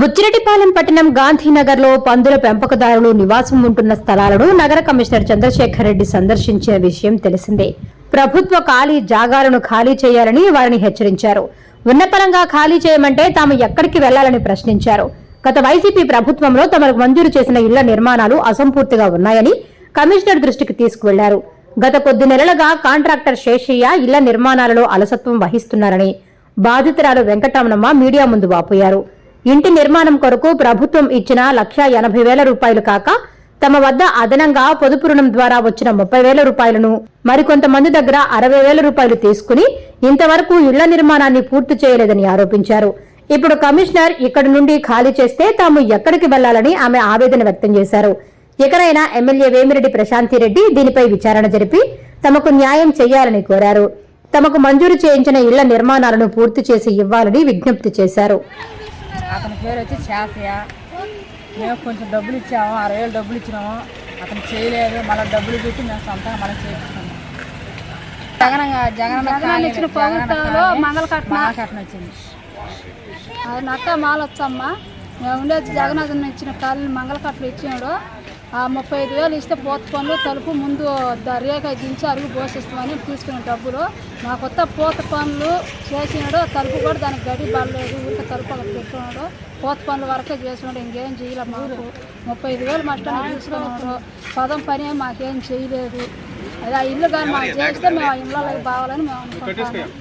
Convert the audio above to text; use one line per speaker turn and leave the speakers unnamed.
బుచ్చిరెడ్డిపాలెం పట్టణం గాంధీనగర్లో పందుల పెంపకదారులు నివాసం ఉంటున్న స్థలాలను నగర కమిషనర్ చంద్రశేఖర్ రెడ్డి సందర్శించిన విషయం తెలిసిందే. ప్రభుత్వ ఖాళీ జాగాలను ఖాళీ చేయాలని వారిని హెచ్చరించారు. ఉన్నపరంగా ఖాళీ చేయమంటే తాము ఎక్కడికి వెళ్ళాలని ప్రశ్నించారు. గత వైసీపీ ప్రభుత్వంలో తమకు మంజూరు చేసిన ఇళ్ళ నిర్మాణాలు అసంపూర్తిగా ఉన్నాయని కమిషనర్ దృష్టికి తీసుకువెళ్ళారు. గత కొద్ది నెలలుగా కాంట్రాక్టర్ శేషయ్య ఇళ్ళ నిర్మాణాలలో అలసత్వం వహిస్తున్నారని బాధితురాలు వెంకటరమణమ్మ మీడియా ముందు వాపోయారు. ఇంటి నిర్మాణం కొరకు ప్రభుత్వం ఇచ్చిన లక్ష ఎనభై వేల రూపాయలు కాక తమ వద్ద అదనంగా పొదుపు రుణం ద్వారా వచ్చిన ముప్పై వేల రూపాయలను మరికొంతమంది దగ్గర అరవై వేల రూపాయలు తీసుకుని ఇంతవరకు ఇళ్ళ నిర్మాణాన్ని పూర్తి చేయలేదని ఆరోపించారు. ఇప్పుడు కమిషనర్ ఇక్కడి నుండి ఖాళీ చేస్తే తాము ఎక్కడికి వెళ్ళాలని ఆమె ఆవేదన వ్యక్తం చేశారు. ఇకనైనా ఎమ్మెల్యే వేమిరెడ్డి ప్రశాంతిరెడ్డి దీనిపై విచారణ జరిపి తమకు న్యాయం చేయాలని కోరారు. తమకు మంజూరు చేయించిన ఇళ్ళ నిర్మాణాలను పూర్తి చేసి ఇవ్వాలని విజ్ఞప్తి చేశారు.
అతని పేరు వచ్చి శాసయ్య మేము కొంచెం డబ్బులు ఇచ్చాము అరవై వేలు డబ్బులు ఇచ్చినాము. అతను చేయలేదు మళ్ళీ డబ్బులు పెట్టి మేము సొంతంగా మనం చేయించుకున్నాము జగన్ జగన్
మంగళకట్న.
వచ్చింది.
అది నక్క మాలొచ్చమ్మ. మేము ఉండేది జగన్నాథన్ ఇచ్చిన కాలనీ మంగళకట్లు ఇచ్చినాడు. ముప్పై ఐదు వేలు ఇస్తే పోత పనులు తలుపు ముందు రేఖ దించి అరుగు పోషిస్తామని తీసుకున్న డబ్బులు. మా కొత్త పూత పనులు చేసినాడు తలుపు కూడా దానికి గడి పడలేదు ఇంత తలుపు అక్కడ పెట్టుకున్నాడు. పూత పనుల వరకే చేసినాడు ఇంకేం చేయలే మాకు. ముప్పై ఐదు వేలు మట్టం తీసుకున్నాడు పదం పని మాకేం చేయలేదు అది ఆ ఇల్లు కానీ మాకు చేస్తే మేము ఆ ఇళ్ళలో బావాలని మేము
అనుకుంటున్నాము